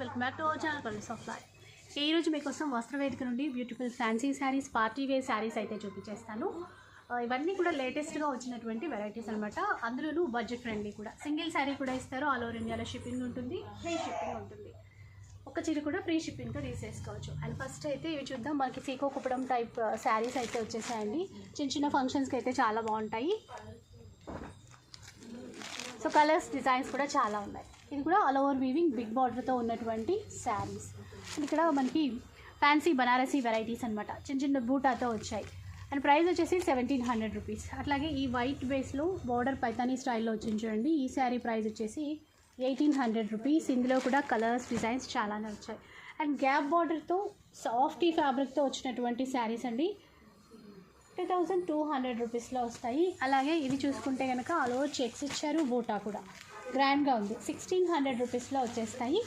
Welcome back to our channel colours of life ఈ రోజు మీకోసం వస్త్రవేదిక నుండి beautiful fancy saris party wear saris అయితే చూపించేస్తాను. ఇవన్నీ కూడా లేటెస్ట్గా వచ్చినటువంటి వెరైటీస్ అనమాట అందులోనూ బడ్జెట్ ఫ్రెండ్లీ కూడా. సింగిల్ శారీ కూడా ఇస్తారు. ఆల్ ఓవర్ ఇండియాలో షిప్పింగ్ ఉంటుంది. ఫ్రీ షిప్పింగ్ ఉంటుంది. ఒక చీర కూడా ఫ్రీ షిప్పింగ్తో తీసేసుకోవచ్చు. అండ్ ఫస్ట్ అయితే ఇవి చూద్దాం. మనకి సీకో కుప్పడం టైప్ శారీస్ అయితే వచ్చేసాయండి. చిన్న చిన్న ఫంక్షన్స్కి అయితే చాలా బాగుంటాయి. సో కలర్స్ డిజైన్స్ కూడా చాలా ఉన్నాయి. ఇది కూడా ఆల్ ఓవర్ వీవింగ్ బిగ్ బార్డర్తో ఉన్నటువంటి శారీస్ ఇక్కడ మనకి ఫ్యాన్సీ బనారసీ వెరైటీస్ అనమాట చిన్న చిన్న బూటాతో వచ్చాయి. అండ్ ప్రైస్ వచ్చేసి సెవెంటీన్ హండ్రెడ్ రూపీస్ అట్లాగే ఈ వైట్ బేస్లో బార్డర్ పైతానీ స్టైల్లో వచ్చింది చూడండి. ఈ శారీ ప్రైస్ వచ్చేసి ఎయిటీన్ హండ్రెడ్ రూపీస్ ఇందులో కూడా కలర్స్ డిజైన్స్ చాలానే వచ్చాయి. అండ్ గ్యాప్ బార్డర్తో సాఫ్టీ ఫ్యాబ్రిక్తో వచ్చినటువంటి శారీస్ అండి. టూ థౌజండ్ టూ హండ్రెడ్ రూపీస్లో వస్తాయి. అలాగే ఇది చూసుకుంటే కనుక ఆల్ ఓవర్ చెక్స్ ఇచ్చారు బూటా కూడా. గ్రాండ్గా ఉంది. సిక్స్టీన్ హండ్రెడ్ రూపీస్లో వచ్చేస్తాయి.